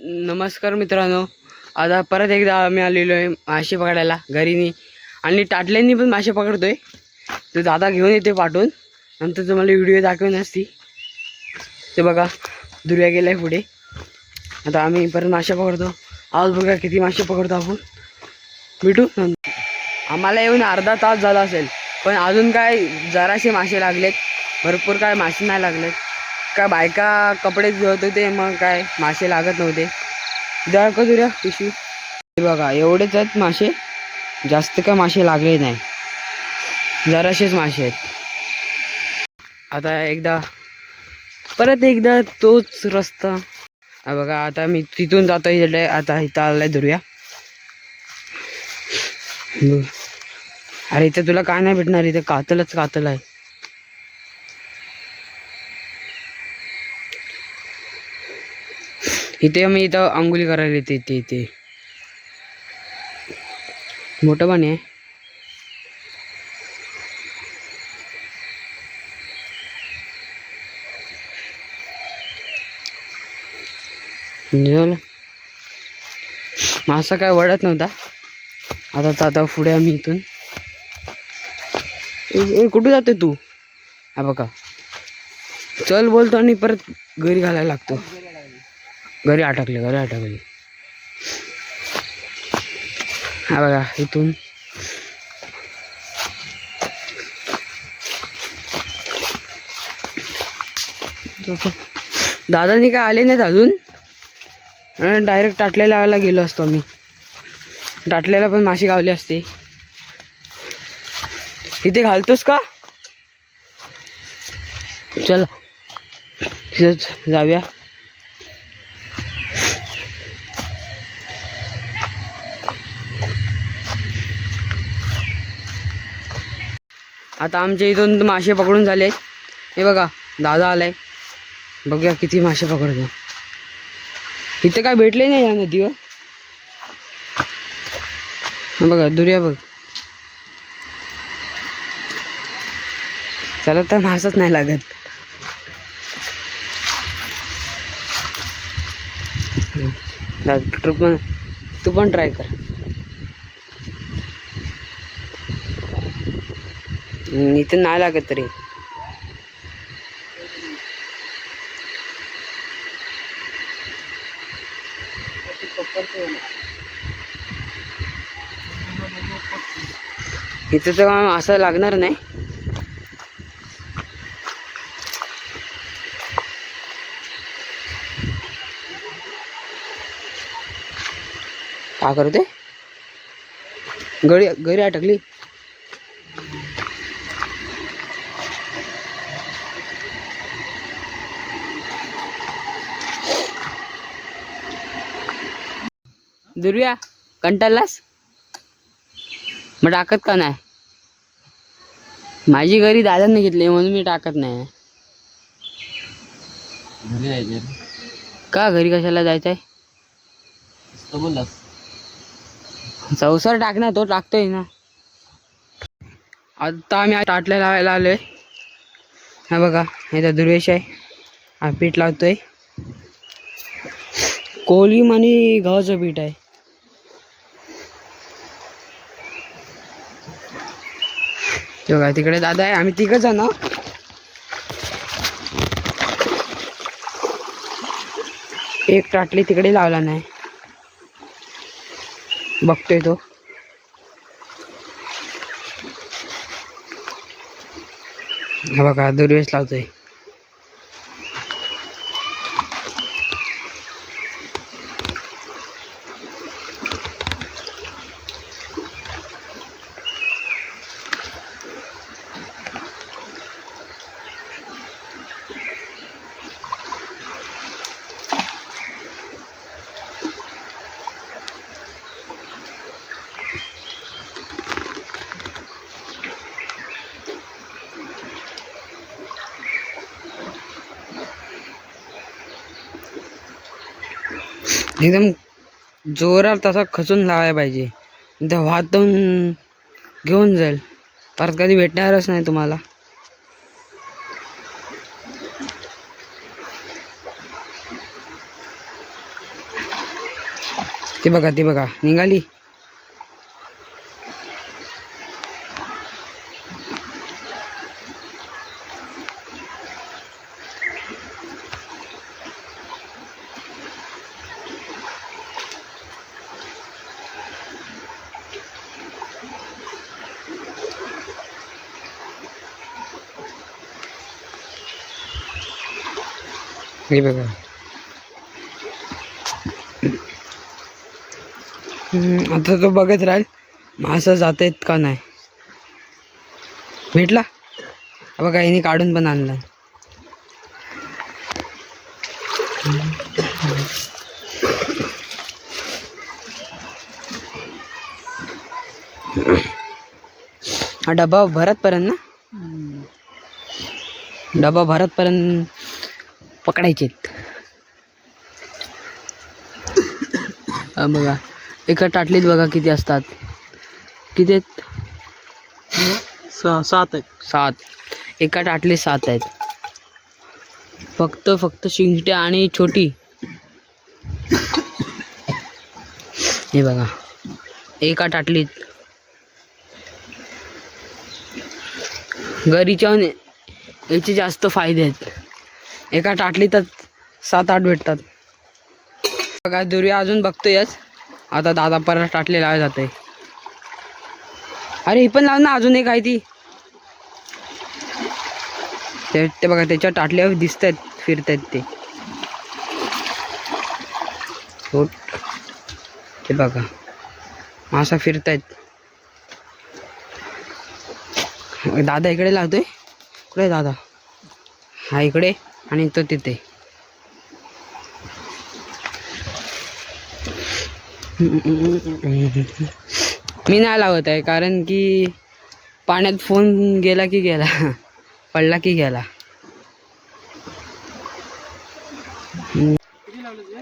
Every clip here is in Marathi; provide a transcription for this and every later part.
नमस्कार मित्रांनो. आता परत एकदा आम्ही आलेलो आहे मासे पकडायला घरीनी. आणि टाटल्यांनी पण मासे पकडतोय. तर दादा घेऊन येते पाठवून. नंतर तुम्हाला व्हिडिओ दाखवेन असती. ते बघा दुर्या गेलाय पुढे. आता आम्ही परत मासे पकडतो. आज बघा किती मासे पकडतो आपण. भेटू आम्हाला येऊन अर्धा तास झाला असेल. पण अजून काय जराशे मासे लागलेत. भरपूर काय मासे नाही लागलेत. काय बायका कपडे धुवत होते मग काय मासे लागत नव्हते. द्या का दुर्या पिशवी? बघा एवढेच आहेत मासे. जास्त काय मासे लागले नाही. जराशेच मासे आहेत. आता एकदा परत एकदा तोच रस्ता. बघा आता मी तिथून जातो इकडे आता इथं आलाय दुर्या. अरे इथं तुला काय नाही भेटणार इथं कातलच कातल आहे. इथे मी इथं आंघोळी करायला येते इथे इथे. मोठं पाणी आहे. झालं मासा काय वळत नव्हता. आता तर आता पुढे आम्ही इथून. कुठे जाते तू? हा बघा. चल बोलतो आणि परत घरी घालायला लागतो. घरी अटकले घरी अटकले. हा बघा इथून. दादानी काय आले नाहीत अजून? डायरेक्ट टाटल्याला गेलो असतो मी टाटल्याला पण माशी गावली असते. इथे घालतोस का? चल जाऊया. आता आमच्या इथून मासे पकडून झाले. हे बघा दादा आलाय. बघूया किती मासे पकडतो. इथे काय भेटले नाही या नदीवर? बघा दुर्या बघ. चला तर मासच नाही लागत. तू पण तू पण ट्राय कर. इथं नाही लागत तरी. इथं तर असं लागणार नाही. का करते गडी घरी अटकली. दुर्या कंटाळलास? मग टाकत का नाही? माझी घरी दादांनी घेतली म्हणून मी टाकत नाही. का? घरी कशाला जायचं आहे तो बोललास. चौसर टाक ना तो टाकतोय ना. आता आम्ही टाटल्या लावायला आलोय. हा बघा इथं दुर्वेश आहे. हा पीठ लावतोय. कोलिम आणि गव्हाचं पीठ आहे. बघा तिकडे दादा आहे. आम्ही तिघच जण. एक टाटली तिकडे लावला नाही. बघतोय तो. हा बघा दुर्वेश लावतोय. एकदम जोरात तसा खचून लावायला पाहिजे. ते वाहतून घेऊन जाईल. परत कधी भेटणारच नाही तुम्हाला. ते बघा ते बघा. निघाली. हे बघा. आता तो बघत राहील मासा जात आहेत का नाही. भेटला? बघा यांनी काढून पण आणला हा डबा भरतपर्यंत ना? डबा भरतपर्यंत पकडायचे बघा. एका टाटलीत बघा किती असतात. किती आहेत? सात आहे सात. एका टाटलीत सात आहेत. फक्त फक्त शिंगट्या आणि छोटी. हे बघा. एका टाटलीत. गरीच्या याचे जास्त फायदे आहेत. एका टाटलीतच सात आठ भेटतात. बघा दुर्या अजून बघतोयच. आता दादा परत टाटली लावत जाते अरे ही पण लाव ना अजून एक आहे ती. ते ते बघा त्याच्या टाटल्यावर दिसत आहेत फिरत आहेत ते. हो. ते बघा. मासा आहेत दादा इकडे लावतोय? कुठे आहे दादा? हा इकडे. आणि तो तिथे. मी नाही लावत आहे कारण की पाण्यात फोन गेला की गेला पडला की गेला.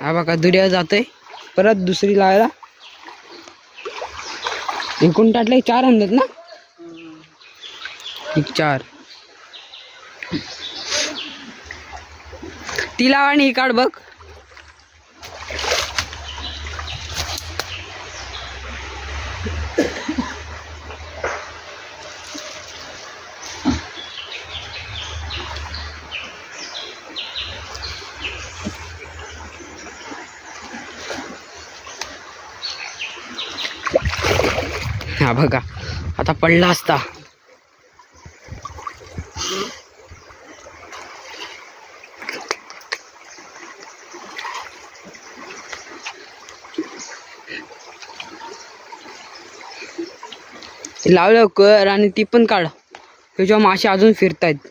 हा बघा दुर्या जातोय. परत दुसरी लावायला. एकूण टाटले चार आणतात ना? एक चार. ती आणि ही काढ बघ. हा बघा. आता पडला असता. लावलं कर आणि ती पण काढ. त्याच्यावर मासे अजून फिरतायत.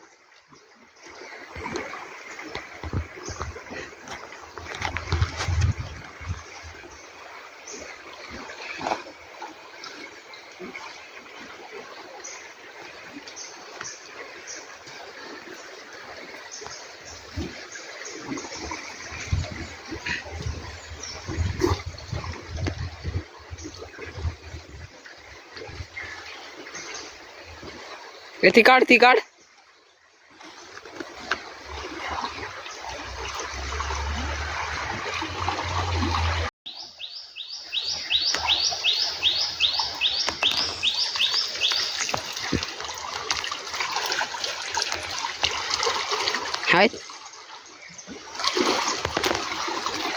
ती काढ ती काढ. आहेत.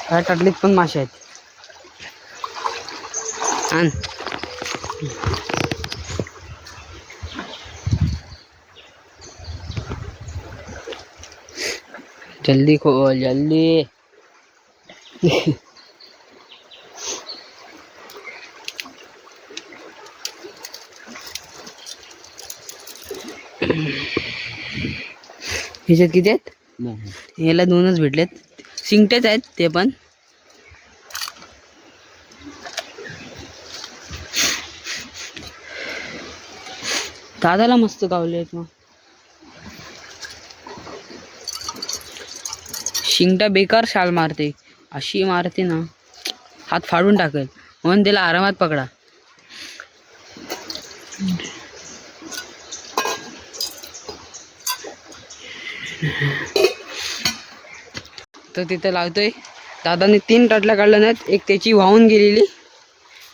काय टाटलीत पण मासे आहेत. जल्दी खोल जल्दी। ह्याच्यात किती आहेत? याला दोनच भेटलेत. शिंगटेच आहेत ते पण. दादाला मस्त गावले आहेत मग. शिंगटा बेकार शाल मारते. अशी मारते ना हात फाडून टाकेल. म्हणून त्याला आरामात पकडा. तर तिथं लावतोय. दादाने तीन टाटल्या काढल्या नाहीत. एक त्याची वाहून गेलेली.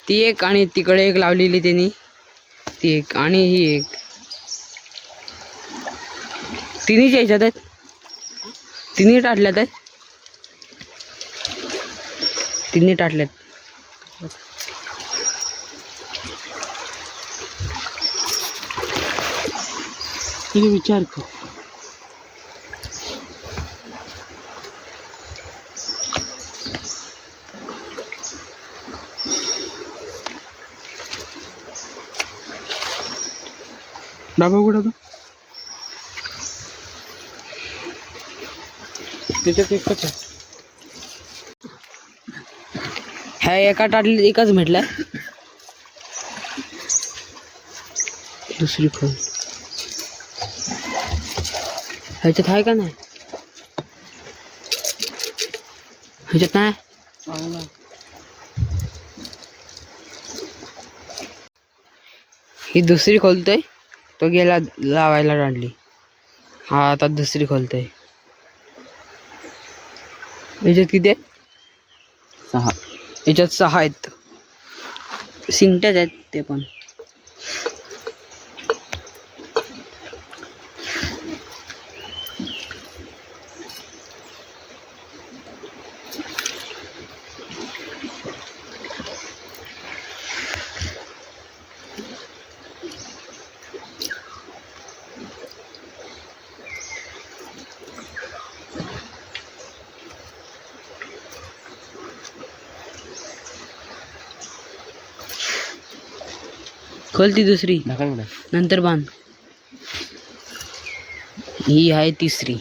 ती एक आणि तिकडे एक लावलेली त्यांनी. ती एक आणि ही एक. तिन्हीच्या याच्यात आहेत. तिन्ही टाटल्यात आहेत. तिन्ही टाटल्यात. तुझे विचार कर. डाबा कुठं त्याच्यात एकच आहे ह्या एका टाटलीत एकच भेटलाय. दुसरी खोल ह्याच्यात आहे का नाही? ह्याच्यात नाही? ही दुसरी खोलतोय तो गेला लावायला डांडली हा आता दुसरी खोलतोय. याच्यात किती आहेत सहा याच्यात सहा आहेत सिंगट्याच खोल ती दुसरी नंतर बांध. ही आहे तिसरी.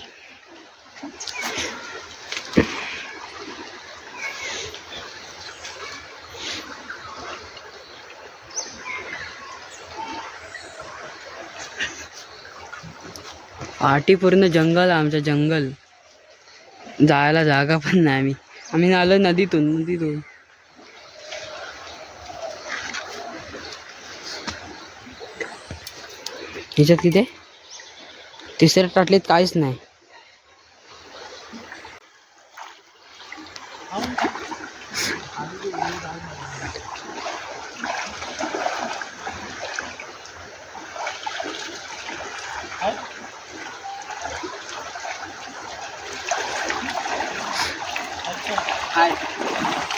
पाठी पूर्ण जंगल आमचं जंगल. जायला जागा पण नाही आम्ही. आम्ही आलो नदीतून नदीतून. ह्याच्यात किती? तिसऱ्या टाटलीत काहीच नाही.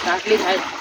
टाटलीत आहेत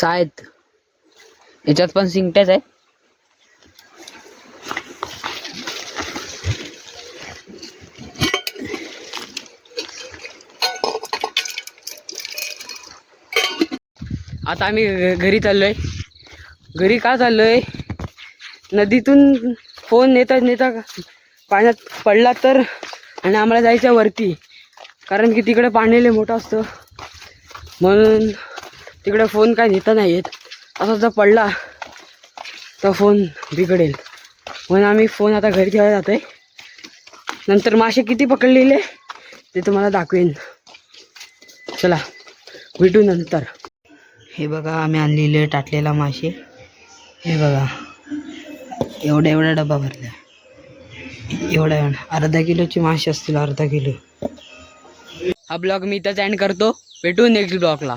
सहा आहेत याच्यात पण सिंगट्याच आहे आता आम्ही घ- घरी चाललोय. घरी का चाललोय? नदीतून फोन नेता नेता पाण्यात पडला तर आणि आम्हाला जायचं वरती. कारण की तिकडे पाणी लय मोठं असतं. म्हणून तिकडे फोन काय नेता नाही येत असा जर पडला तर फोन बिघडेल. म्हणून आम्ही फोन आता घरी ठेवायला आहे नंतर मासे किती पकडलेले ते तुम्हाला दाखवेन. चला भेटू नंतर. हे बघा आम्ही आणलेले टाटलेला मासे. हे बघा एवढा एवढा डबा भरला एवढा एवढा अर्धा किलोचे मासे असतील अर्धा किलो. हा ब्लॉग मी इथंच एंड करतो. भेटू नेक्स्ट ब्लॉगला.